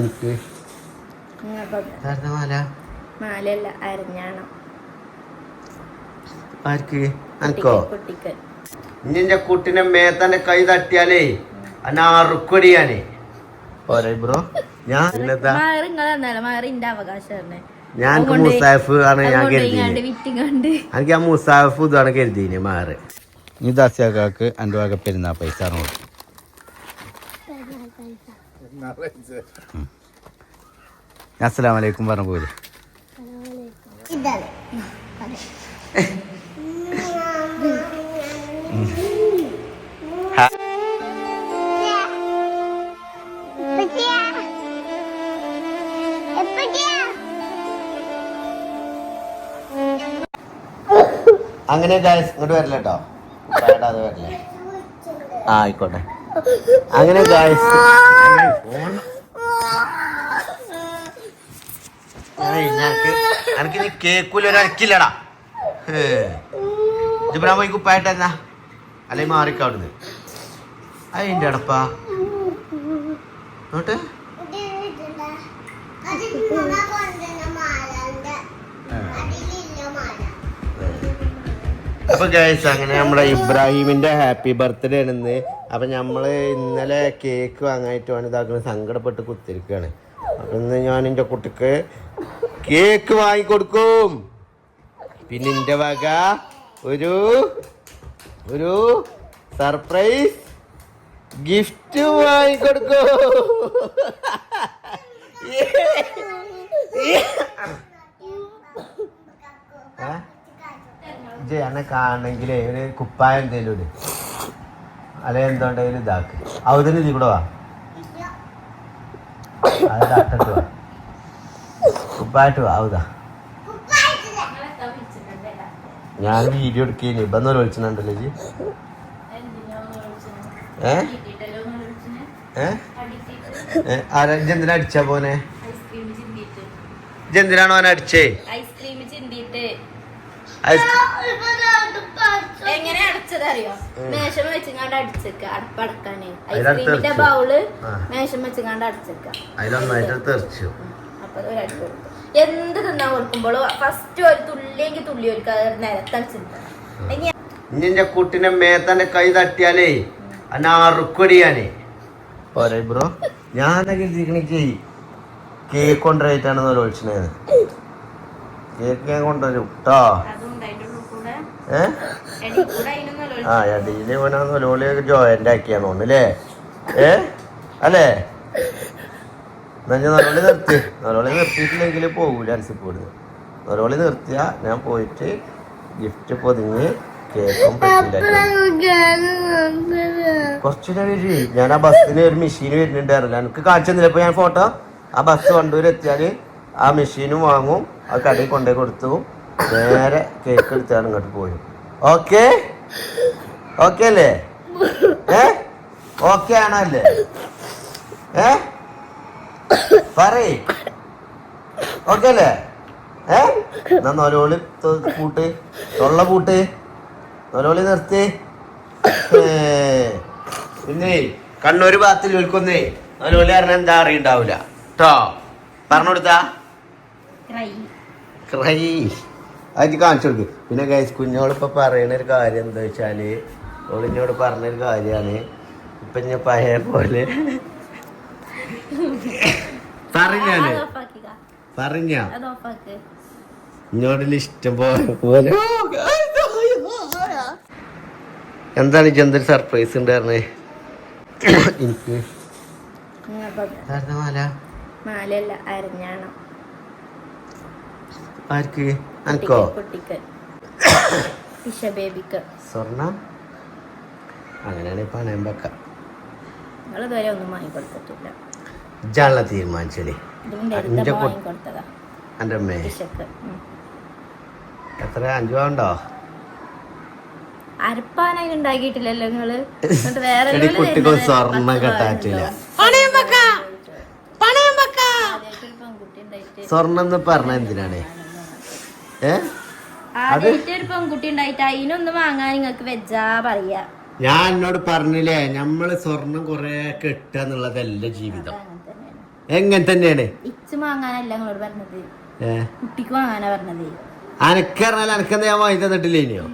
എനിക്ക് മാല? മാലല്ല അരഞ്ഞാണം. ആർക്ക്? അനക്കോ? ഇനി കുട്ടിനെ മേത്തന്റെ കൈ തട്ടിയാലേ അന്നെ അറുക്കൊടിയാനേ പോരെ ബ്രോ. ഞാൻ ഞാൻ മുസാഫ് ആണ് ഞാൻ കരുതി എനിക്ക് ആ മുസാഫ് ഇതാണ് കരുതിന്. മാറ്. ഈ ദാസ്യാക്കാക്ക് എന്റെ വക പെരുന്നാ പൈസ ആണ് കൊടുക്കും അസ്സലാം വലൈക്കും പറഞ്ഞ പോലെ അങ്ങനെ ഗായ്സ് ഇങ്ങോട്ട് വരില്ല കേട്ടോ. വേണ്ടാതെ വരില്ലേ. ആ ആയിക്കോട്ടെ. അങ്ങനെ ഗായ്സ് എനിക്ക് നീ കേക്കൂല ഒരു അനക്കില്ലടാ. ജിബ്രാൻ പോയി കുപ്പായിട്ട് എന്നാ? അല്ലെ മാറിക്ക അവിടുന്ന്. അതിന്റെ അടപ്പാ. നോട്ട് അപ്പൊ ഗൈസ് അങ്ങനെ നമ്മുടെ ഇബ്രാഹിമിന്റെ ഹാപ്പി ബർത്ത്ഡേ ആണെന്ന് അപ്പൊ നമ്മൾ ഇന്നലെ കേക്ക് വാങ്ങായിട്ട് വേണം ഇതാക്കുന്നത് സങ്കടപ്പെട്ട് കുത്തിരിക്കുകയാണ് അപ്പൊ ഇന്ന് ഞാൻ എന്റെ കുട്ടിക്ക് കേക്ക് വാങ്ങിക്കൊടുക്കും. പിന്നെ എന്റെ വക ഒരു ഒരു സർപ്രൈസ് ഗിഫ്റ്റ് വാങ്ങിക്കൊടുക്കും. ഏ? ഇജ്ജ് എന്നെ കാണണമെങ്കിലേ ഒരു കുപ്പായം എന്തേലും ഇട്. അല്ലെ എന്തുണ്ടെങ്കിലും ഇതാക്ക്. അവധന ഇതിൽ കൂടെ വാ. അതിന്റെ തട്ടിട്ട് വാ. കുപ്പായിട്ട് വാ ഔതാ ഞാൻ വീഡിയോ എടുക്കേനി. ഇപ്പം ഒന്ന് വിളിച്ചിട്ടുണ്ടല്ലോ ജി ഏ? ഏ? ആരാ എന്തിനാ അടിച്ചാ പോനെ എന്തിനാണോ അവനെ അടിച്ചേ? ഐസ്ക്രീം അടച്ചത് അറിയോ മേശം വെച്ചിങ്ങാണ്ട് അടിച്ചേക്ക അടപ്പടക്കാന്. അതിലടുത്ത് ഐസ്ക്രീമിന്റെ വെച്ചു. ബൗൾ ആ. മേശം വെച്ചിങ്ങാണ്ട് അടച്ചേക്ക. അതിലൊന്നായിട്ട് തെറിച്ചു. അപ്പൊ അത് ഒരടി കൊടുത്തു. എന്ത് തിന്നാൻ കൊടുക്കുമ്പോഴും ഫസ്റ്റ് ഒരു തുള്ളിയെങ്കിൽ തുള്ളി ഒരു നിലത്തടിച്ചിട്ടുണ്ട് ഇനി ഇനി എന്റെ കുട്ടിനെ മേത്തന്റെ കൈ തട്ടിയാലേ അനാറുക്കൊടിയാനേ പോരെ ബ്രോ. ഞാൻ കരുതിക്കണിക്ക് കേക്ക് കൊണ്ടുവരായിട്ടാണ് ഒഴിച്ചത് കേക്ക് ഞാൻ കൊണ്ടുവരും കേട്ടോ ഏ? ആ അടിയിൽ ഇവനാന്ന് ലോളിയൊക്കെ ജോയിന്റ് ആക്കിയാന്ന് തോന്നുന്നു അല്ലേ ഏ? അല്ലേ? എന്നാ നലോളി നിർത്തി. നല്ലോളി നിർത്തിയിട്ടില്ലെങ്കിൽ പോകൂല അൻസിപ്പോട് നല്ലോളി നിർത്തിയാ ഞാൻ പോയിട്ട് ഗിഫ്റ്റ് പൊതിഞ്ഞ് കേക്കും കുറച്ചുകൂടെ വരി ഞാൻ ആ ബസ്സിന് ഒരു മെഷീൻ വരുന്നുണ്ടായിരുന്നില്ല. എനിക്ക് കാണിച്ചു തന്നില്ല. ഇപ്പൊ ഞാൻ ഫോട്ടോ ആ ബസ് വണ്ടൂർ ആ മെഷീനും വാങ്ങും. ആ കടയിൽ കൊണ്ടുപോയി കൊടുത്തു. നേരെ കേക്ക് എടുത്താണ് ഇങ്ങോട്ട് പോയി ഓക്കെ ഓക്കെ അല്ലേ? ഏ? ഓക്കെ ആണോ അല്ലേ ഏ? പറയ്. ഓക്കെ അല്ലേ? ഏ? എന്നാ നൊലോളി പൂട്ട്. തൊള്ള പൂട്ട്. നൊലോളി നിർത്തി. പിന്നെ കണ്ണൂര് ഭാഗത്തിൽ വിൽക്കുന്നേ നൊലോളി പറഞ്ഞ എന്താ അറിയണ്ടാവൂല. കേട്ടോ പറഞ്ഞു കൊടുത്താ. ക്രൈ അത് കാണിച്ചു കൊടുക്കും. പിന്നെ ഗൈസ് കുഞ്ഞോട് ഇപ്പൊ പറയുന്ന ഒരു കാര്യം എന്താ വെച്ചാൽ ഓളിഞ്ഞോട് പറഞ്ഞൊരു കാര്യമാണ് ഇപ്പൊ ഞാൻ പഴയ പോലെ. പറഞ്ഞാൽ പറഞ്ഞ അത് ഇഷ്ടം പോലെ പോലെ. എന്താണ് എന്തൊരു സർപ്രൈസ് ഉണ്ടായിരുന്നേ? എനിക്ക്. മാലയല്ല അരഞ്ഞാണം. ആർക്ക്? അനക്കോ? കുട്ടിക്ക്. ഇഷ ബേബിക്ക്. സ്വർണം? അങ്ങനെയാണ് പണയം വെക്ക. നിങ്ങൾ ഇതുവരെ ഒന്നും വാങ്ങിക്കൊടുത്തിട്ടില്ല എന്റെ അമ്മേ. എത്ര? അഞ്ചു ഉണ്ടോ? ഉണ്ടാക്കിയിട്ടില്ലല്ലോ നിങ്ങൾ? സ്വർണം കെട്ടാറ്റില്ല. എന്ന് പറഞ്ഞ എന്തിനാണ്? ഏ? പെൺകുട്ടി ഉണ്ടായിട്ട് അതിനൊന്നും വാങ്ങാൻ നിങ്ങൾക്ക് വെജാ പറയാ. ഞാൻ എന്നോട് പറഞ്ഞില്ലേ നമ്മൾ സ്വർണം കൊറേ കെട്ടുക എന്നുള്ളതല്ല ജീവിതം. എങ്ങനെ തന്നെയാണ്? ഇച്ച് വാങ്ങാനല്ല നിങ്ങളോട് പറഞ്ഞത്. ഏ? കുട്ടിക്ക് വാങ്ങാനാ പറഞ്ഞത്. അനക്കറിഞ്ഞാൽ അനക്കെന്താ ഞാൻ വാങ്ങി തന്നിട്ടില്ലേ ഇനിയോ?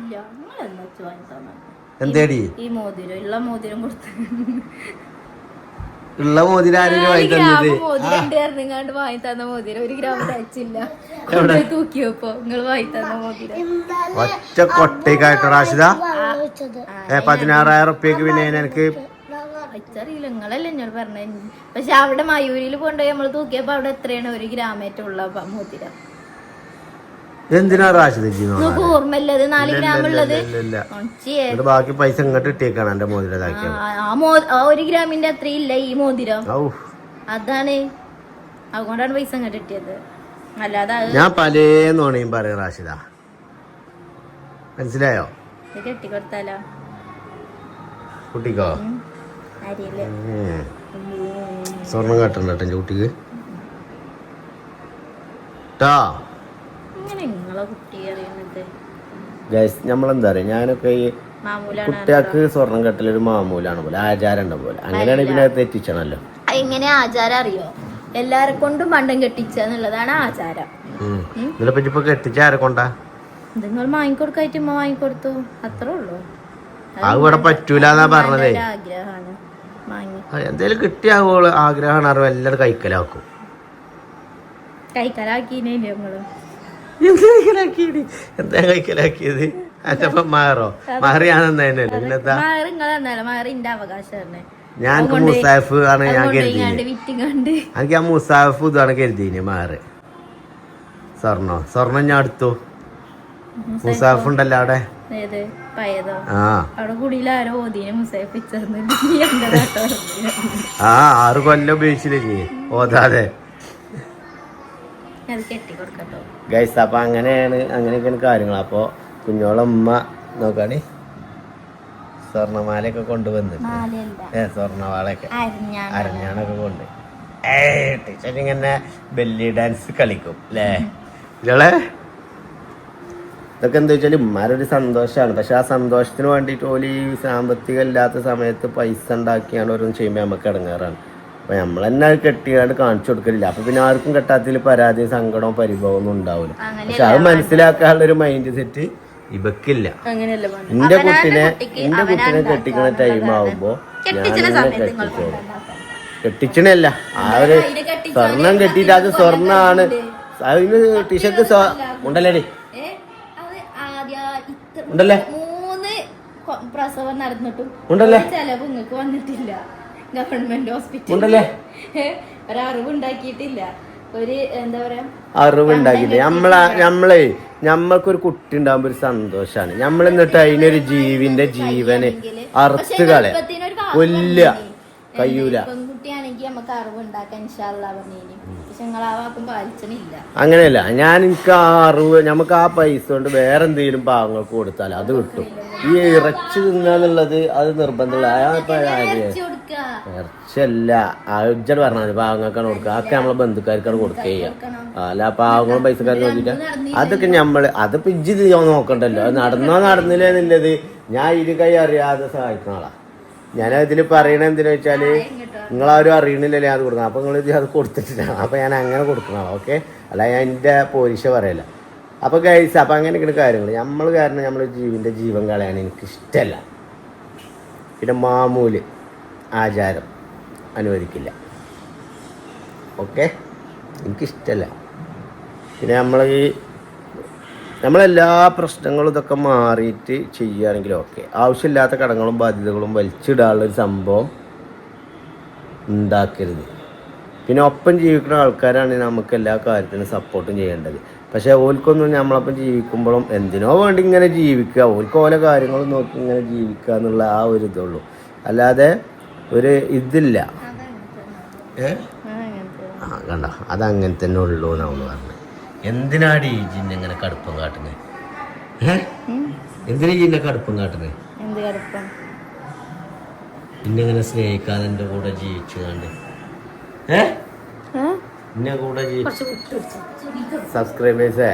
എന്തേടി? ഈ മോതിരം ഉള്ള മോതിരം കൊടുത്ത്. ഉള്ള മോതിരം ആരും വാങ്ങി തന്നത്? വാങ്ങി തന്ന മോതിരം. ഒരു ഗ്രാം തയ്ച്ചില്ല. എവിടെ? തൂക്കിയപ്പോ. നിങ്ങൾ വാങ്ങി തന്ന മോതിരം. ഒറ്റ കൊട്ടേക്കായിട്ടോ റാഷിദ. ഏ പതിനാറായിരം റുപ്യക്ക് പിന്നെ എനിക്ക് അറിയില്ല നിങ്ങളല്ലേ എന്നോട് പറഞ്ഞു പക്ഷെ അവിടെ മയൂരിൽ കൊണ്ടുപോയി നമ്മൾ തൂക്കിയപ്പോ അവിടെ എത്രയാണ് ഒരു ഗ്രാമേറ്റുള്ള മോതിരം? എന്തിനാ റാഷിദ നിങ്ങൾക്ക് ഓർമ്മയില്ലത്? നാല് ഗ്രാം ഉള്ളത്? ബാക്കി പൈസ ഇങ്ങോട്ട് ഇട്ടേക്കാണ് എന്റെ മോതിരം ആ, ഇതാക്കിയത് മോ ആ ഒരു ഗ്രാമിന്റെ ഇല്ല ഈ മോതിരം. അതാണ്. അതുകൊണ്ടാണ് പൈസ ഇങ്ങോട്ട് ഇട്ടിയത് അല്ലാതെ ഞാൻ പലേന്ന് നോണയും പറയാം റാഷിദ. മനസ്സിലായോ? കെട്ടിക്കൊടുത്താലോ? കുട്ടിക്കോ. സ്വർണം കെട്ടണ്ട കുട്ടിക്ക്. ട്ടാ. ഗൈസ് നമ്മളെന്താ പറയുക ഞാനൊക്കെ ഈ മാമൂലാണ് കുട്ടികൾക്ക് സ്വർണം കെട്ടലൊരു മാമൂലാണ് പോലെ ആചാരം ഉണ്ട പോലെ. അങ്ങനെയാണെങ്കിൽ പിന്നെ തെറ്റിച്ചണല്ലോ. എങ്ങനെ ആചാരം അറിയോ? എല്ലാരെ കൊണ്ടും മണ്ടം കെട്ടിച്ച എന്നുള്ളതാണ് ആചാരം. ഇതിനെ പറ്റി ഇപ്പൊ കെട്ടിച്ച ആരെ കൊണ്ടാ? നിങ്ങൾ വാങ്ങിക്കൊടുക്കായിട്ട് ഉമ്മ വാങ്ങിക്കൊടുത്തു. അത്രേ ഉള്ളൂ. അത് ഇവിടെ പറ്റൂലെന്നാ പറഞ്ഞതേ. എന്തേലും കിട്ടിയ ആഗ്രഹമാണ് അറിവ് എല്ലാവരും കൈക്കലാക്കും. കൈക്കാലാക്കിനേ നമ്മൾ? എന്ത് കൈക്കലാക്കിയത് എന്താ കൈക്കലാക്കിയത് അച്ഛപ്പം മാറോ? മാറിയാണെന്നല്ലേ പിന്നെന്താ? മാറി നിങ്ങൾ തന്നാലോ മാറി എന്റെ അവകാശമാണ് ഞാൻ മുസാഫ് ആണ് ഞാൻ ഇങ്ങാണ്ട് എനിക്ക് ആ മുസാഫ് ഇതാണ് കരുതിന് മാറ്. സ്വർണോ? സ്വർണം ഞാൻ എടുത്തു. മുസാഫ് ഉണ്ടല്ലോ അവിടെ. ആ. ആറ് കൊല്ലം ഉപയോഗിച്ചില്ലേ ഓതാതെ. ഗൈസ് അപ്പൊ അങ്ങനെയാണ് അങ്ങനെയൊക്കെയാണ് കാര്യങ്ങൾ. അപ്പൊ കുഞ്ഞോളമ്മ നോക്കാണി. സ്വർണമാലയൊക്കെ മാലയല്ല ഏ സ്വർണമാലയൊക്കെ. അരിഞ്ഞാണ്. അരഞ്ഞാണൊക്കെ കൊണ്ട്. ഏ ടീച്ചർ ഇങ്ങനെ ബെല്ലി ഡാൻസ് കളിക്കും അല്ലേ ഇയാളെ? ഇതൊക്കെ എന്താ വെച്ചാൽ ഉമ്മാരൊരു സന്തോഷമാണ് പക്ഷെ ആ സന്തോഷത്തിന് വേണ്ടിയിട്ട് ഓൽ ഈ സാമ്പത്തികം ഇല്ലാത്ത സമയത്ത് പൈസ ഉണ്ടാക്കിയാണ് ഓരോന്ന് ചെയ്യുമ്പോൾ നമുക്ക് ഇടങ്ങാറാണ്. അപ്പൊ നമ്മൾ തന്നെ അത് കെട്ടിയാണ്ട് കാണിച്ചു കൊടുക്കലില്ല. അപ്പോൾ പിന്നെ ആർക്കും കെട്ടാത്തതിൽ പരാതി സങ്കടവും പരിഭവം ഒന്നും ഉണ്ടാവില്ല പക്ഷെ അത് മനസ്സിലാക്കാനുള്ള ഒരു മൈൻഡ് സെറ്റ് ഇവക്കില്ല. എന്റെ കുട്ടിനെ എന്റെ കുട്ടിനെ കെട്ടിക്കുന്ന ടൈം ആവുമ്പോ ഞാൻ കെട്ടിച്ചോളും. കെട്ടിച്ചണല്ല ആ ഒരു സ്വർണം കെട്ടിയിട്ട് അത് സ്വർണാണ്. അതിന് ടീഷർട്ട് ഉണ്ടല്ലേ ഉണ്ടല്ലേ പ്രസവം നടന്നിട്ടും ഉണ്ടല്ലേ ചെലവ് നിങ്ങൾക്ക് വന്നിട്ടില്ല. ഗവൺമെന്റ് ഹോസ്പിറ്റൽ ഉണ്ടല്ലേ? ഒരറിവ് ഉണ്ടാക്കിയിട്ടില്ല ഒരു എന്താ പറയാ അറിവുണ്ടാക്കിയില്ല നമ്മളെ നമ്മളെ നമ്മൾക്കൊരു കുട്ടി ഉണ്ടാകുമ്പോ ഒരു സന്തോഷാണ്. നമ്മൾ എന്നിട്ട് അതിനൊരു ജീവിന്റെ ജീവന് അറുത്ത് കളയ. കൊല്ല കയ്യൂല. പെൺകുട്ടിയാണെങ്കിൽ നമുക്ക് അറിവ് ഉണ്ടാക്കാൻ ഇൻഷാല്ല പറഞ്ഞേനി അങ്ങനെയല്ല ഞാൻ എനിക്ക് ആ അറിവ് നമുക്ക് ആ പൈസ കൊണ്ട് വേറെ എന്തെങ്കിലും പാവങ്ങൾക്ക് കൊടുത്താൽ അത് കിട്ടും. ഈ ഇറച്ചി തിന്നാന്നുള്ളത് അത് നിർബന്ധമുള്ള ഇറച്ചിയല്ല. അജ്ജട് പറഞ്ഞാൽ മതി പാവങ്ങൾക്കാണ് കൊടുക്കുക അതൊക്കെ നമ്മളെ ബന്ധുക്കാർക്കാണ് കൊടുക്കുക ചെയ്യാം. അല്ല പാവങ്ങളും പൈസക്കാർക്ക് നോക്കിയിട്ട് അതൊക്കെ നമ്മൾ അതിപ്പോ ഇജ്ജ് നോക്കണ്ടല്ലോ. നടന്നോ നടന്നില്ല എന്നുള്ളത് ഞാൻ ഇരു കൈ അറിയാതെ സഹായിക്കുന്ന ആളാ. ഞാൻ ഇതിൽ പറയണ എന്തിനാ വെച്ചാൽ നിങ്ങളാരും അറിയണില്ലല്ലേ അത് കൊടുക്കണം. അപ്പൊ നിങ്ങൾ ഇത് അത് കൊടുത്തിട്ടില്ല. അപ്പൊ ഞാൻ അങ്ങനെ കൊടുക്കണം ഓക്കെ? അല്ല ഞാൻ എന്റെ പോലീസ് പറയല്ല അപ്പൊ ഗൈസ് അപ്പൊ അങ്ങനെയൊക്കെയാണ് കാര്യങ്ങൾ നമ്മൾ കാരണം നമ്മൾ ജീവിന്റെ ജീവൻ കളയാൻ എനിക്ക് ഇഷ്ടമല്ല പിന്നെ മാമൂൽ ആചാരം അനുവദിക്കില്ല. ഓക്കെ? എനിക്കിഷ്ടമല്ല പിന്നെ നമ്മൾ ഈ നമ്മളെല്ലാ പ്രശ്നങ്ങളും ഇതൊക്കെ മാറിയിട്ട് ചെയ്യുകയാണെങ്കിൽ ഓക്കെ ആവശ്യമില്ലാത്ത കടങ്ങളും ബാധ്യതകളും വലിച്ചിടാനുള്ള ഒരു സംഭവം ഉണ്ടാക്കരുത്. പിന്നെ ഒപ്പം ജീവിക്കുന്ന ആൾക്കാരാണ് നമുക്ക് എല്ലാ കാര്യത്തിനും സപ്പോർട്ടും ചെയ്യേണ്ടത്. പക്ഷേ ഓൽക്കൊന്നും നമ്മളൊപ്പം ജീവിക്കുമ്പോഴും എന്തിനോ വേണ്ടി ഇങ്ങനെ ജീവിക്കുക. ഓൽക്ക് ഓരോ കാര്യങ്ങളും നോക്കി ഇങ്ങനെ ജീവിക്കുക എന്നുള്ള ആ ഒരു ഇതുള്ളൂ അല്ലാതെ ഒരു ഇതില്ല. ഏ? ആ കണ്ട? അതങ്ങനെ തന്നെ ഉള്ളൂ എന്നാണ് പറഞ്ഞത്. എന്തിനാടി ഈ ജിന്നെ ഇങ്ങനെ കടുപ്പം കാട്ടുന്നത് എന്തിനാ ജിന്നെ കടുപ്പം കാട്ടുന്നത് എന്ത് കിടപ്പം? ഇന്നെ ഇങ്ങനെ സ്നേഹിക്കാതെ എന്റെ കൂടെ ജീവിച്ചു കണ്ട്. ഏ? എന്നെ കൂടെ സബ്സ്ക്രൈബേഴ്സേ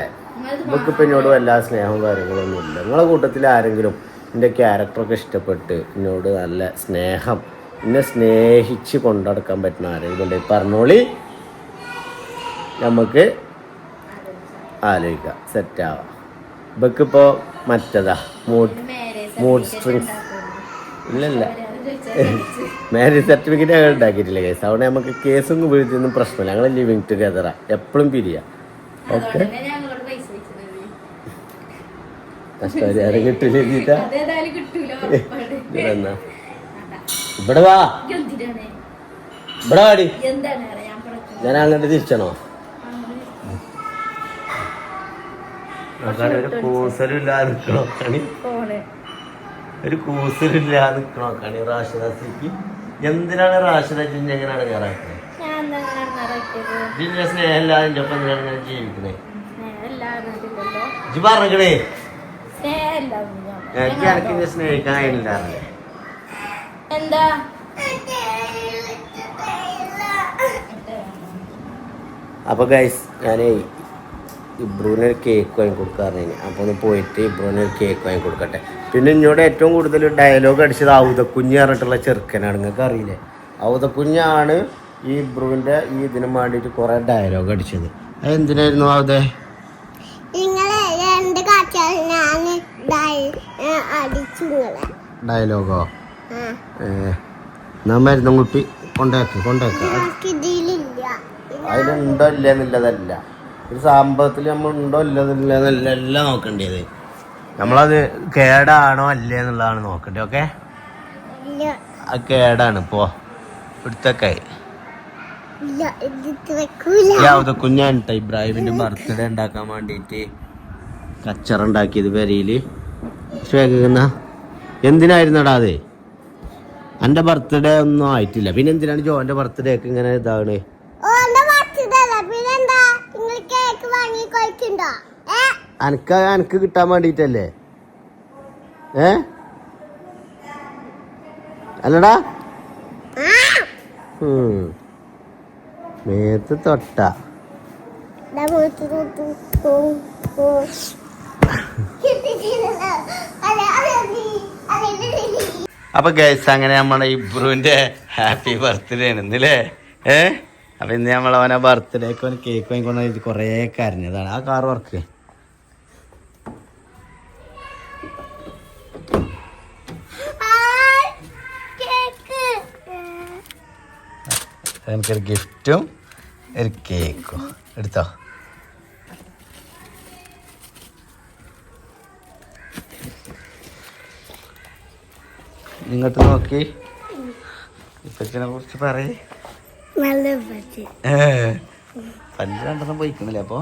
ഇവക്കിപ്പോൾ എന്നോട് എല്ലാ സ്നേഹവും കാര്യങ്ങളൊന്നും ഇല്ല. നിങ്ങളെ കൂട്ടത്തിൽ ആരെങ്കിലും എന്റെ ക്യാരക്ടറൊക്കെ ഇഷ്ടപ്പെട്ട് എന്നോട് നല്ല സ്നേഹം എന്നെ സ്നേഹിച്ച് കൊണ്ടടക്കാൻ പറ്റുന്ന ആരെങ്കിലും ഉണ്ടെങ്കിൽ പറഞ്ഞോളി. നമുക്ക് ആലോചിക്കാം. സെറ്റാവാം ഇവക്കിപ്പോൾ മറ്റതാ? മൂഡ് മൂഡ് സ്ട്രിങ്സ് ഇല്ലല്ല. മാരേജ് സർട്ടിഫിക്കറ്റ് ഞങ്ങൾ ഉണ്ടാക്കിയിട്ടില്ല കേസ് അവിടെ നമുക്ക് കേസും വീഴ്ത്തിയൊന്നും പ്രശ്നമില്ല. ഞങ്ങൾ ലിവിങ് ടുഗദറാ എപ്പോഴും പിരിയാ. ഓക്കെ കഷ്ടപരിഹാരം കിട്ടില്ല. എന്നാ ഇവിടെ വാ. എന്തിനാണ് ഇവിടെ വാടി. ഞാൻ അങ്ങോട്ട് തിരിച്ചണോ? ഒരു കൂസലില്ലാതെ നിൽക്കണോ കണി? ഫോണ് ഒരു കൂസലില്ലാതെ നിൽക്കണോ കണി റാഷിദാസിക്ക് എന്തിനാണ് റാഷിദ ജിഞ്ഞ എങ്ങനെയാണ് കയറാക്കുന്നത് ജിഞ്ഞ സ്നേഹമില്ലാതെ എന്റെ ഒപ്പം എന്തിനാണ് ഞാൻ ഇജ്ജ് പറഞ്ഞേ എനിക്ക് എനിക്ക് സ്നേഹിക്കാൻ കഴിയില്ലാറില്ലേ എന്താ? അപ്പോൾ ഗൈസ് ഞാൻ ഇബ്രൂവിന് ഒരു കേക്ക് വാങ്ങി കൊടുക്കാറുണ്ട് അപ്പോൾ ഒന്ന് പോയിട്ട് ഇബ്രൂവിന് ഒരു കേക്ക് വാങ്ങി കൊടുക്കട്ടെ. പിന്നെ എന്നോട് ഏറ്റവും കൂടുതൽ ഡയലോഗ് അടിച്ചത് ഔതക്കുഞ്ഞ് പറഞ്ഞിട്ടുള്ള ചെറുക്കനാണ്. നിങ്ങൾക്ക് അറിയില്ലേ? ഔതക്കുഞ്ഞാണ് ഈ ഇബ്രുവിന്റെ ഈ ഇതിന് വേണ്ടിയിട്ട് കുറേ ഡയലോഗ് അടിച്ചത്. അത് എന്തിനായിരുന്നു ഔതെ ഡയലോഗോ എന്നാ മരുന്നും കുപ്പി കൊണ്ടേക്ക് കൊണ്ടേക്ക്. അതിലുണ്ടോ ഇല്ല എന്നുള്ളതല്ല ഒരു സംഭവത്തിൽ നമ്മൾ ഉണ്ടോ ഇല്ലെന്നില്ല എല്ലാം നോക്കേണ്ടത്. നമ്മളത് കേടാണോ അല്ലേ എന്നുള്ളതാണ് നോക്കേണ്ടത് ഓക്കെ? അത് കേടാണ് പോ. ഇവിടുത്തെ കുഞ്ഞാണ് ഇബ്രാഹിമിന്റെ ബർത്ത്ഡേ ഉണ്ടാക്കാൻ വേണ്ടിയിട്ട് കച്ചറ ഉണ്ടാക്കിയത് പെരയിൽ കേൾക്കുന്ന എന്തിനായിരുന്നടാ അത്? എന്റെ ബർത്ത്ഡേ ഒന്നും ആയിട്ടില്ല. പിന്നെ എന്തിനാണ് ജോന്റെ ബർത്ത്ഡേ ഒക്കെ ഇങ്ങനെ ഇതാണ് ഓന്റെ പറ്റിതല്ല പിന്നെന്താ നിങ്ങൾ കേക്ക് വാങ്ങി കഴിക്കണ്ടോ ഏ അനക്ക് അനക്ക് കിട്ടാൻ വേണ്ടിട്ടല്ലേ? ഏ? അല്ലടാ. മേത്ത് തൊട്ട. അപ്പൊ ഗൈസ് അങ്ങനെ നമ്മുടെ ഇബ്രുവിന്റെ ഹാപ്പി ബർത്ത്ഡേ ആണ് ഇന്നല്ലേ ഏ? അപ്പൊ ഇന്ന് നമ്മൾ അവനെ ബർത്ത്ഡേക്ക് അവന് കേക്ക് വാങ്ങിക്കൊണ്ട് കൊറേ കരഞ്ഞതാണ്. ആ കാർ വർക്ക് എനിക്കൊരു ഗിഫ്റ്റും ഒരു കേക്കും എടുത്തോ. ഇങ്ങോട്ട് നോക്കി. ഇപ്പച്ചിനെ കുറിച്ച് പറയേ. പല്ല് രണ്ടെണ്ണം പോയിക്കണില്ലേ അപ്പോ?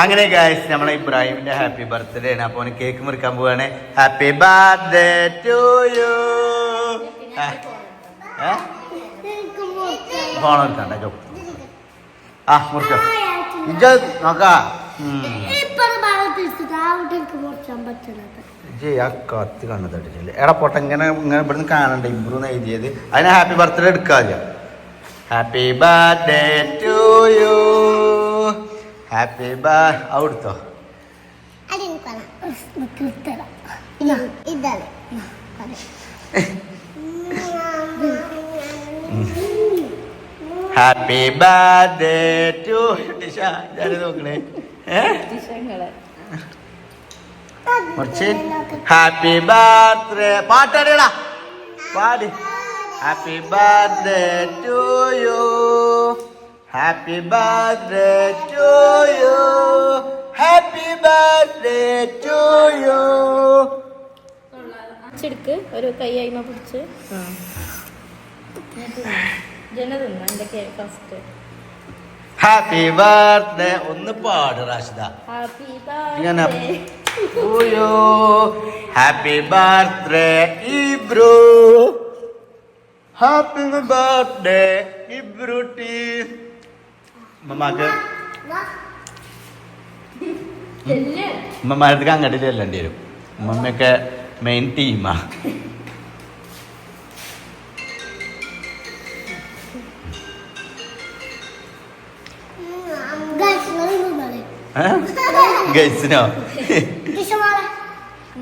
അങ്ങനെ ഗായ്സ് നമ്മളെ ഇബ്രാഹിമിന്റെ ഹാപ്പി ബർത്ത്ഡേ ആണ്. അപ്പൊ കേക്ക് മുറിക്കാൻ പോവാണ്. Happy birthday to you phone എടുക്കണ്ട ആ മുറിക്കോ ഇജ് നോക്കാ ഇപ്പൊ ഭാഗത്ത് അവിടെ എനിക്ക് മുറിച്ചാൻ പറ്റുന്നത് ഇജ് ആ കത്ത് കണ്ണു എടാ പൊട്ട ഇങ്ങനെ ഇങ്ങനെ ഇവിടുന്ന് കാണണ്ട ഇമ്പ്രൂവ് എഴുതിയത് അതിന് ഹാപ്പി ബർത്ത്ഡേ എടുക്കാതെ happy birthday to you happy ബാ അവിടുത്തോ ഹാപ്പി ബർത്ത്ഡേ ടു ടിഷ ഞാൻ നോക്കണേ ഏ വിഷയങ്ങൾ കുറച്ച് ഹാപ്പി ബർത്ത്ഡേ പാട്ടാടിയടാ പാടി. Happy birthday to you happy birthday to you happy birthday to you ചെടുക്ക് ഒരു കൈയായ്മ പിടിച്ച്. ജന എന്റെ കേക്ക് ഫസ്റ്റ് ഹാപ്പി ബർത്ത്ഡേ ഒന്ന് പാട് Rashida. Happy birthday yo happy birthday Ibru. Happy birthday ഇബ്രുട്ടി മമ്മക്ക് ഉമ്മമാരത്തേക്ക് അങ്ങോട്ട് ചെല്ലേണ്ടി വരും. ഉമ്മമ്മയൊക്കെ മെയിൻ ടീമാ ഗൈസിനോ?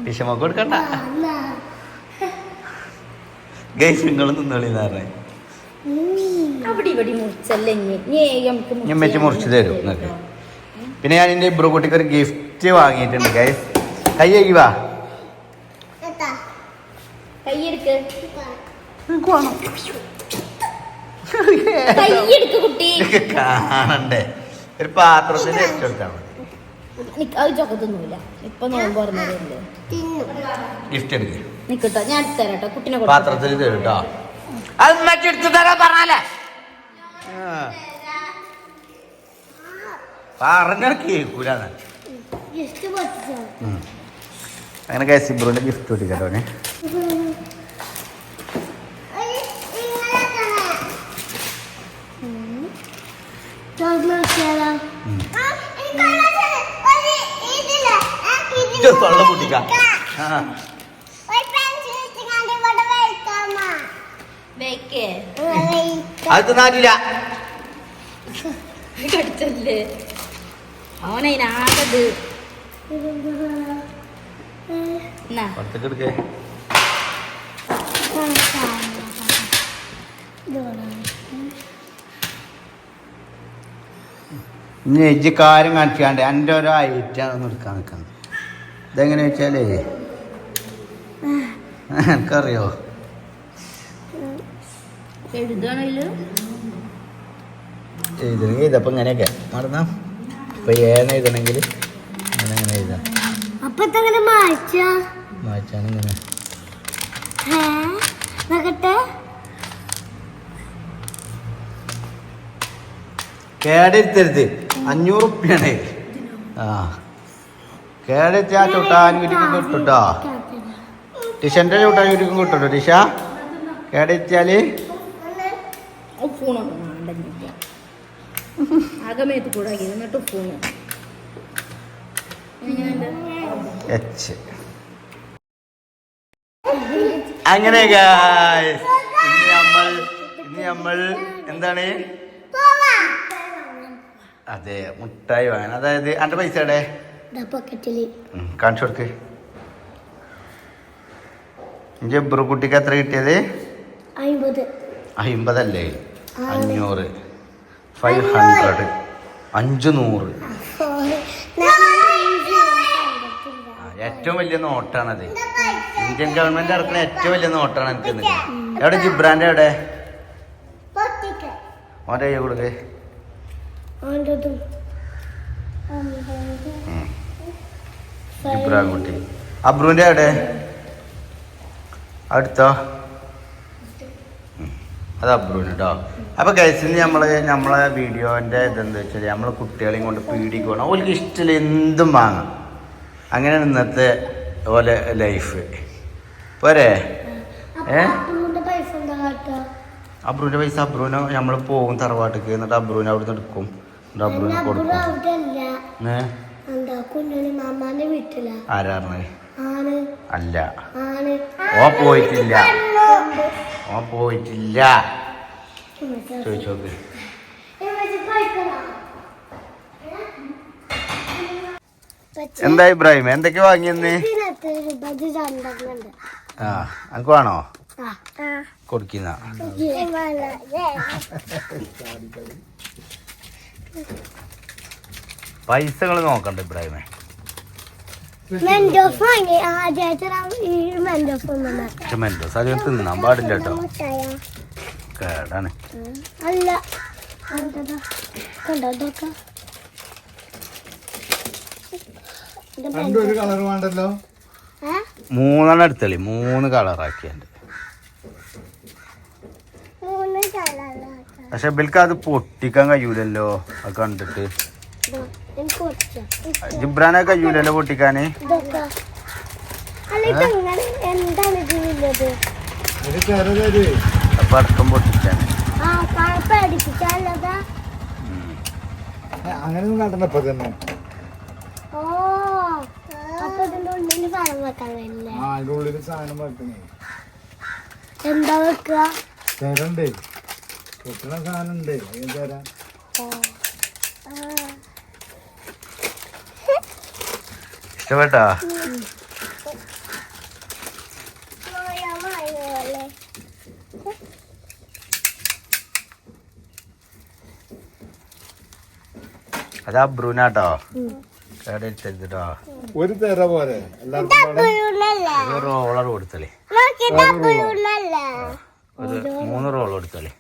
വിഷമ കൊടുക്കണ്ട. ഗൈസ് നിങ്ങൾ നിന്നോളിന്ന് പറഞ്ഞേ. വെച്ച് മുറിച്ച് തരും നിങ്ങൾക്ക് പിന്നെ ഞാൻ എന്റെ ഇബ്രു കുട്ടിക്ക് ഒരു ഗിഫ്റ്റ് വാങ്ങിയിട്ടുണ്ട് ഗൈസ്. കൈ കഴിവാ വാ. കാണണ്ടേ. ഒരു പാത്രത്തിൽ വെച്ചെടുത്താൽ മതി നിക്ക് അത് ചൊക്കത്തൊന്നുമില്ല. ഇപ്പൊ നോമ്പ് പറഞ്ഞതല്ലേ തിന്നു. ഗിഫ്റ്റ് എടുക്ക്. നിക്കട്ടോ ഞാൻ എടുത്തു തരാം കേട്ടോ കുട്ടിനെ കൊടുത്തു പാത്രത്തിൽ അത് മറ്റെടുത്ത് തരാൻ പറഞ്ഞാലേ? അങ്ങനെ കേസിബ്രോന്റെ ഗിഫ്റ്റ് കൊടുക്കട്ടോ അവന്. ഉം. ആ. ബേക്കേ അത് തിന്നാറ്റില്ല കടിച്ചല്ലേ? അവനെ ആകത്. ഇനി എജ്ജ് കാര്യം കാണിക്കാണ്ട് എന്റെ ഓരോ ഐറ്റാണ് എടുക്കാൻ നിൽക്കുന്നത് ഇതെങ്ങനെ വെച്ചാലേ എനിക്കറിയോ. എഴുതണെങ്കിൽ എഴുതണമെങ്കിൽ ഇതപ്പം ഇങ്ങനെയൊക്കെ. നടന്നാ. ഇപ്പൊ ഏന്ന് എഴുതണമെങ്കിൽ അങ്ങനെ അങ്ങനെ എഴുതാം. അപ്പൊ ഇതങ്ങനെ മാറ്റ? മാറ്റാണ് ഇങ്ങനെ നോക്കട്ടെ കേടെടുത്തരുത് അഞ്ഞൂറ് ഉപ്പ്യാണ് ആ. കേടെത്തി ആ ചുട്ടാൻ കിട്ടിക്കും കിട്ടുട്ടോ? ടിഷന്റെ ചുട്ടാൻ കിട്ടിക്കും കിട്ടുട്ടോ ടിഷ? കേടെത്തിയാൽ അങ്ങനെ ഇന്ന് നമ്മൾ ഇന്ന് നമ്മൾ എന്താണ്? അതെ മുട്ടായി വാങ്ങാൻ അതായത് അന്റെ പൈസ എവിടെ? പോക്കറ്റിൽ ഉം, കാണിച്ചു കൊടുക്ക്. ജബ്രു കുട്ടിക്ക് എത്ര കിട്ടിയത്? അമ്പത് അമ്പതല്ലേ അഞ്ഞൂറ്. ഫൈവ് ഹൺഡ്രഡ് അഞ്ച് നൂറ് ഏറ്റവും വലിയ നോട്ടാണത്. ഇന്ത്യൻ ഗവൺമെന്റ് ഇറക്കുന്ന ഏറ്റവും വലിയ നോട്ടാണ് എനിക്ക്. എവിടെ ജിബ്രാന്റെ എവിടെ? ഓരോ ഓന്റെ കയ്യിൽ കൊടുക്ക്. അമ്പതും അബ്രുവിന്റെ അവിടെ? അടുത്തോ. അത് അബ്രുവിന് കേട്ടോ അപ്പൊ കേസിന് നമ്മൾ നമ്മളെ വീഡിയോന്റെ ഇതെന്താ വെച്ചാൽ നമ്മളെ കുട്ടികളെയും കൊണ്ട് പീഡിക്കണം ഓർക്ക് ഇഷ്ടമില്ല എന്തും വാങ്ങാം. അങ്ങനെ ഇന്നത്തെ പോലെ ലൈഫ് പോരെ? ഏ? പൈസ അബ്രുവിന്റെ പൈസ അബ്രുവിന് നമ്മൾ പോകും തറവാട്ടിക്ക് എന്നിട്ട് അബ്രുവിനെ നിന്ന് എടുക്കും. എന്നിട്ട് അബ്രുവിന് കൊടുക്കും. അവിടെ അല്ല ഏ? അല്ല. ഓ പോയിട്ടില്ല. ഓ പോയിട്ടില്ല. ചോദിച്ചോക്ക്. എന്താ ഇബ്രാഹിം? എന്തൊക്കെ വാങ്ങിയെന്ന് ആ അനക്ക് വേണോ? കൊടുക്കുന്ന. പൈസകൾ നോക്കണ്ട ഇബ്രാഹിമേ. മെൻഡോസ് അധികം തിന്നാൻ പാടില്ല കേട്ടോ. കേടാണ്. അല്ല. മൂന്നെണ്ണം എടുത്തളി. മൂന്ന് കളറാക്കിയുണ്ട് മൂന്ന് കളർ പക്ഷെ ഇവർക്ക് അത് പൊട്ടിക്കാൻ കഴിയൂലല്ലോ. അത് കണ്ടിട്ട്. ജിബ്രാനെ കഴിയൂലല്ലോ പൊട്ടിക്കാന്. പഴപ്പ അടിപ്പിച്ചല്ലതാ അങ്ങനെയൊന്നും കണ്ടല്ലോ ഇപ്പൊ തന്നെ. ഓ അപ്പൊ ഉള്ളിൽ സാധനം വെക്കാൻ ആ അതിന്റെ ഉള്ളിൽ സാധനം വെക്കണേ. എന്താ വെക്കുക? തരണ്ടേ. പൊട്ടണ സാധനം ഉണ്ട്. തരാം. ഇഷ്ടപ്പെട്ടോ? അതാ ബ്രൂനാട്ടോ. കേട്ടോ ഒരു തര പോലെ റോളർ കൊടുത്തല്ലേ ഒരു മൂന്ന് റോൾ കൊടുത്തല്ലേ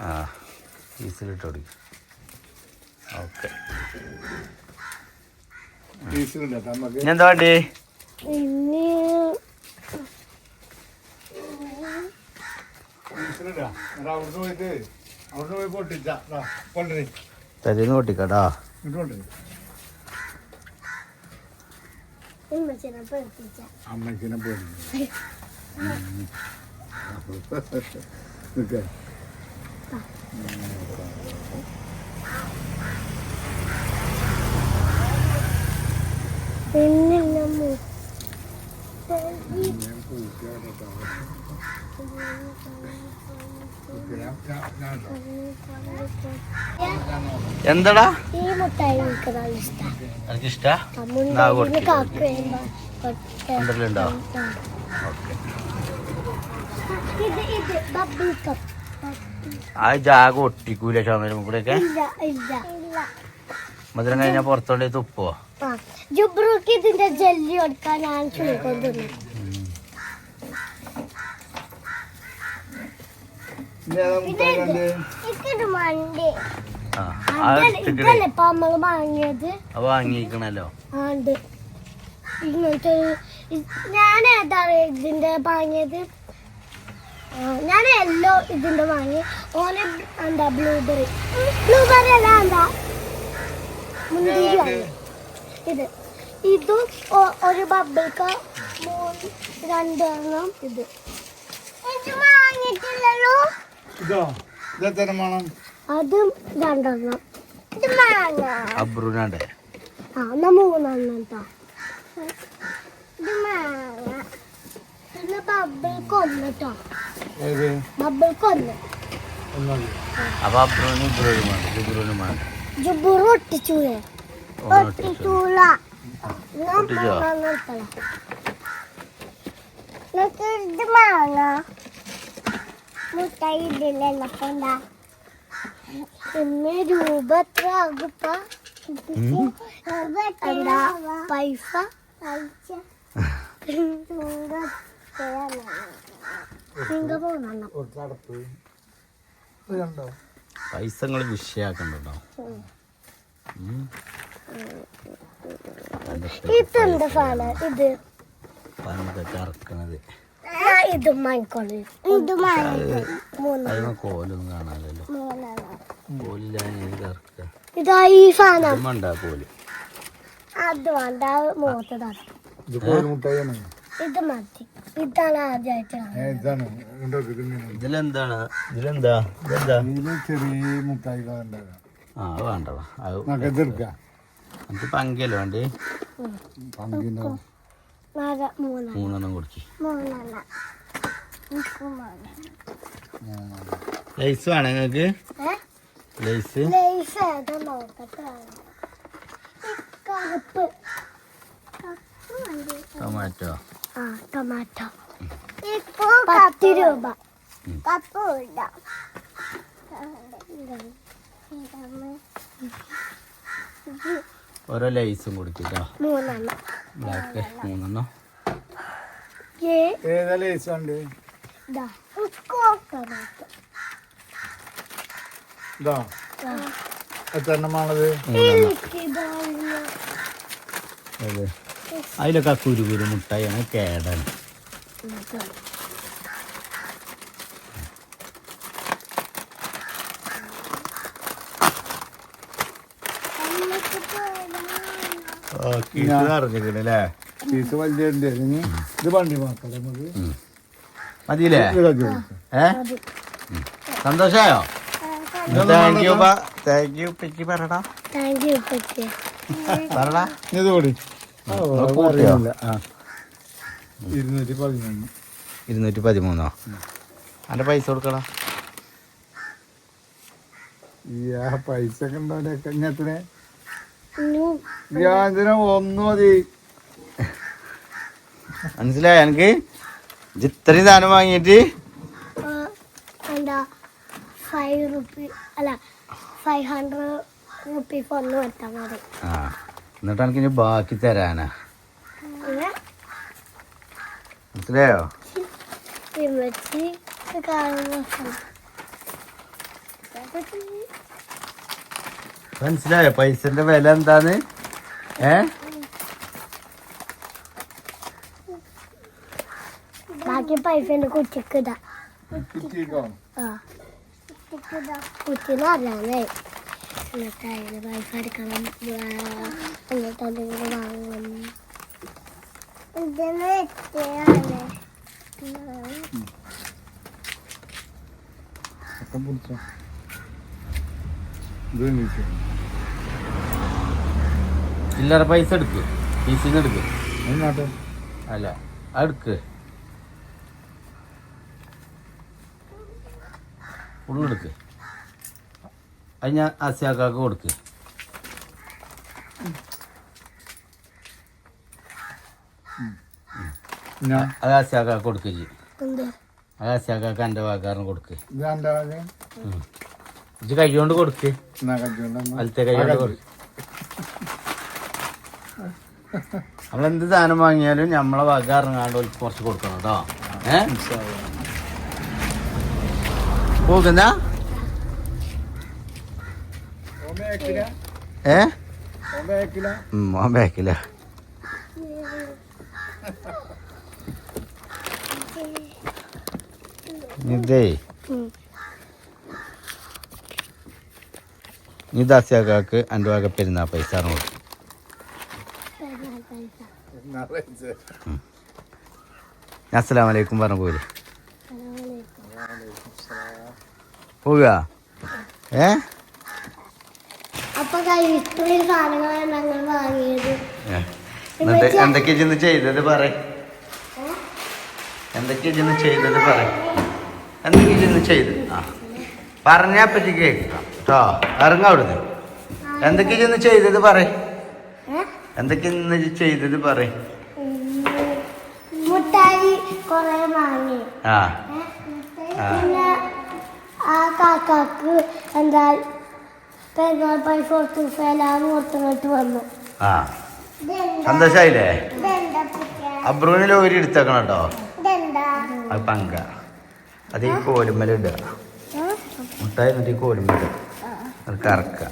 ആ ഫീസിലിട്ട് കൊടുക്കും. ഓക്കെ എന്താ വേണ്ടി? ഇനി ഫീസിലിടാ എന്നിട്ട് അവിടുന്ന് പോയിട്ട് അവിടുന്ന് പോയി പൊട്ടിച്ച കൊണ്ടുവരി തലേന്ന് പൊട്ടിക്കാട്ടോ ഇങ്ങോട്ട് കൊണ്ടുവരി ഉമ്മച്ചിനെ പഠിപ്പിച്ച അമ്മക്കിനെ പോയി നിൽക്കേ എന്തടാ? ഈ മുട്ടായി എനിക്കിഷ്ടാ. ഉണ്ടല്ലോ ആ ജാഗ ഒട്ടിക്കൂല ചുമരും കൂടെ ഒക്കെ മധുരം കഴിഞ്ഞാൽ പുറത്തോട്ട് തുപ്പോ ആ ജുബ്രൂക്ക് ഇതിന്റെ ജെല്ലി കൊടുക്കാൻ ഞാൻ അത് വാങ്ങിക്കണല്ലോ ആണ്ട് ഇങ്ങനത്തെ ഞാൻ ഏതാണ് ഇതിന്റെ വാങ്ങിയത്. ഞാൻ എല്ലോ ഇതിന്റെ വാങ്ങി. ഓന് എന്താ ബ്ലൂബെറി. ബ്ലൂബെറി അല്ല എന്താ? മുന്തിരി ഇത്. ഇതും ഒരു ബബിൾക്ക് മൂന്ന് രണ്ടെണ്ണം ഇത്. അതും രണ്ടെണ്ണം. ഇത് മാങ്ങ. അബ്രൂനാണ്ടേ ആ എന്നാ മൂന്നെണ്ണം കേട്ടോ ഇത് മാങ്ങ. പിന്നെ ബബിൾക്ക് ഒന്ന് കേട്ടോ ബബിൾക്ക് ഒന്ന്. അപ്പൊ അബ്രൂനും ഇബ്രൂനും വേണ്ട ഇബ്രൂനും വേണ്ട ഒട്ടിച്ചൂലേ ഒട്ടിച്ചൂല ഇത് മാങ്ങ. മുട്ടായി ഇതില്ലല്ലോ അപ്പൊ എന്താ? ഇന്ന് രൂപ എത്ര ആകുപ്പ എന്താ? പൈസ? സിംഗ മൂന്നെണ്ണം പൈസ നിങ്ങൾ വിഷയാക്കണ്ടോ ഇതെന്ത് സാധനം ഇത്. ഈ സാധനം കോൽ അത് വേണ്ട മൂത്തതാണ്. ഇത് മതി. ഇതാണ് ഇതിലെന്താണ്? ഇതിലെന്താ? ഇതെന്താ? ചെറിയ ആ അത് വേണ്ട. അത് നമുക്ക് പങ്കല്ലോ വേണ്ടി? മൂന്നെണ്ണം. കൊടുക്കി. ലൈസ് വേണേ നിങ്ങൾക്ക്? ലൈസ്. ടൊമാറ്റോ ടൊമാറ്റോ പത്ത് രൂപ. കപ്പ് ഓരോ ലൈസും കൊടുക്കിട്ടോ? മൂന്നെണ്ണം. ബ്ലാക്ക് മൂന്നെണ്ണം. ഏ? ഏതാ ലൈസ് ഉണ്ട് എത്ര എണ്ണമാണത്? അതെ അതിലൊക്കെ ആ കുരു കുരു മുട്ടായാണ് കേടാണ് അറിഞ്ഞില്ലേ പീസ് വലിയ ഉണ്ട് ഇനി ഇത് നമുക്ക് മതിയില്ലേ. ഏ? സന്തോഷായോ? താങ്ക് യു താങ്ക് യു പറടാ താങ്ക് യു പറ്റി പറടാ ഇത് കൂടി. ഇരുന്നൂറ്റി പതിമൂന്നോ പൈസ കൊടുക്കടാ ആ. പൈസ ഒക്കെ ഉണ്ടോടെയൊക്കെ ഇങ്ങനത്തെ ഇനി വ്യാജനം ഒന്ന് മതി? മനസ്സിലായോ എനിക്ക്? ഇത്രയും സാധനം വാങ്ങിയിട്ട്? ഫൈവ് റുപ്പി അല്ല ഫൈവ് ഹൺഡ്രഡ് റുപ്പീസ് ഒന്ന് കൊടുത്താൽ മതി. ആ. എന്നിട്ട് എനിക്ക് ഇനി ബാക്കി തരാനാ. മനസ്സിലായോ? മനസ്സിലായോ? പൈസന്റെ വില എന്താന്ന്? ഏ? ബാക്കി പൈസ എന്റെ കുറ്റിക്കിടാ ഇതാ കുറ്റിക്കോ ആ. കുറ്റിന്ന് അറിയാമേ എന്നിട്ട് അതിന് പൈസ എടുക്കണം എന്നിട്ട് എന്തെങ്കിലും വാങ്ങണം ഇതിന് എത്രയാണ് ഒക്കെ പിടിച്ചോ ഇത് നീച്ചോ ചില്ലറ പൈസ എടുക്ക്. ഫീസിന്ന് എടുക്ക്. അല്ല അടുക്ക് ഉള്ളെടുക്ക് അത് ഞാൻ അസ്യാക്കാക്ക് കൊടുക്ക്. ഞാൻ അത് അസ്യാക്കാക്ക് കൊടുക്ക് ജി എന്ത്? അത് അസ്യാക്കാക്ക് എന്റെ വാക്കാരന് കൊടുക്ക്. ഇത് കൈകൊണ്ട് കൊടുക്ക്. വലത്തെ കൈകൊണ്ട് കൊടുക്ക്. നമ്മളെന്ത് സാധനം വാങ്ങിയാലും നമ്മളെ വക ഇറങ്ങാണ്ട് കുറച്ച് കൊടുക്കണം കേട്ടോ. ഏ? പോകുന്ന ഏ? മോൻ ബാക്കില്ല ഇതേ. നീ ദാസ്യാക്കാക്ക് എന്റെ വക പെരുന്നാ പൈസ ഞാൻ അസ്സലാം വലൈക്കും പറഞ്ഞു പോലെ പോവുക? ഏ? ഇത്രയും സാധനങ്ങളാണ് ഞങ്ങൾ വാങ്ങിയത്. എന്തൊക്കെ എന്നിട്ട് ചെന്ന് ചെയ്തത് പറ. എന്തൊക്കെ ചെന്ന് ചെയ്തത് പറ. എന്തൊക്കെ ചെന്ന് ചെയ്ത്? ആ പറഞ്ഞാ പറ്റി കേൾക്കാം. കേട്ടോ ഇറങ്ങ അവിടുന്ന്. എന്തൊക്കെയാ ചെന്ന് ചെയ്തത് പറ. എന്തൊക്കെ ഇന്ന് ചെയ്തത് പറ. മുട്ടായി കൊറേ വാങ്ങി. ആ. ആ കാക്കാക്ക് എന്താ പെരുന്നാൾ പൈസ കൊടുത്തു ഫെലാന്ന് കൊടുത്തിട്ട് വന്നു. ആ. സന്തോഷായില്ലേ? ഇതെന്താ ഒരു എടുത്തേക്കണം കേട്ടോ. അത് പങ്ക. അത് ഈ കോരുമല ഇടുക? മുട്ടായി എന്നിട്ട് ഈ കോലുമ്മൽ അത് കറക്കുക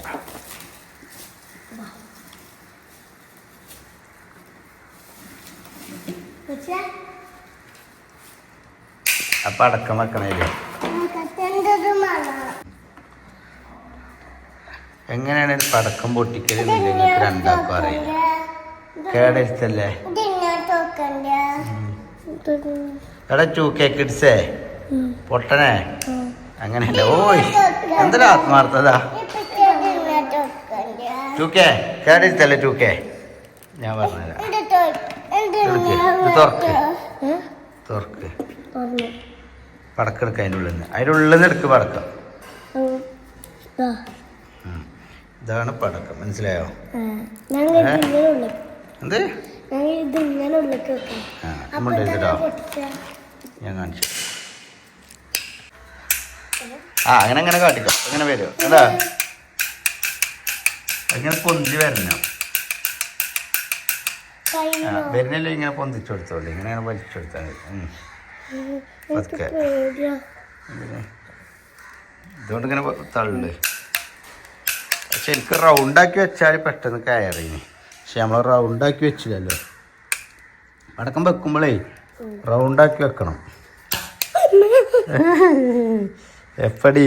അപ്പം അടക്കം മണം എങ്ങനെയാണ് ഒരു പടക്കം പൊട്ടിക്കൽ നിങ്ങൾക്ക് രണ്ടാക്കും അറിയില്ല കേടരുത്തല്ലേ എടാ ടു കെ പൊട്ടനേ പൊട്ടനെ അങ്ങനെയല്ല. ഓയ് എന്തൊരു ആത്മാർത്ഥതാ. ചൂക്കേ ചൂക്കേ കേടരുത്തല്ലേ ടു ഞാൻ പറഞ്ഞുതരാം. തുറക്ക്. തുറക്ക്. അതിനുള്ളിൽ എടുക്കുക അതിന്റെ ഉള്ളിൽ നിന്ന്. അതിന്റെ ഉള്ളിൽ നിന്ന് എടുക്ക് പടക്കം. ഇതാണ് പടക്കം. മനസ്സിലായോ? എന്ത്? ഞാൻ കാണിച്ചു ആ അങ്ങനെ അങ്ങനെ കാട്ടിക്കോ. അങ്ങനെ വരുമോ അതാ അങ്ങനെ പൊന്തി വരണം? ആ വരുന്നില്ല ഇങ്ങനെ പൊന്തിച്ചു കൊടുത്തോളൂ. ഇങ്ങനെ അങ്ങനെ വലിച്ചു കൊടുത്താൽ മതി. പതുക്കെ. ഇതുകൊണ്ട് ഇങ്ങനെ തള്ളു. ശരിക്കും റൗണ്ടാക്കി വെച്ചാൽ പെട്ടെന്ന് കയറിന്. പക്ഷെ നമ്മൾ റൗണ്ടാക്കി വെച്ചില്ലല്ലോ. അടക്കം വെക്കുമ്പോഴേ റൗണ്ടാക്കി വെക്കണം. എപ്പടി.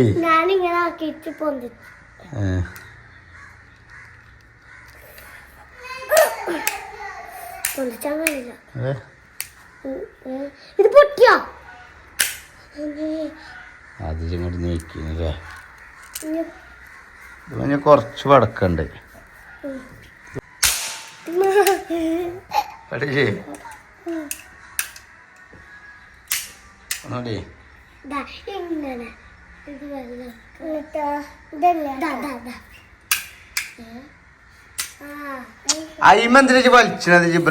ഇത് പൊട്ടിയോ? അത് ഇങ്ങോട്ട് നീക്കിനല്ലേ ഇനി ഇത് കുറച്ച് വടക്കുണ്ട്. പഠിച്ചേ അയിമെന്തിനു വലിച്ചത് ജിബ്ര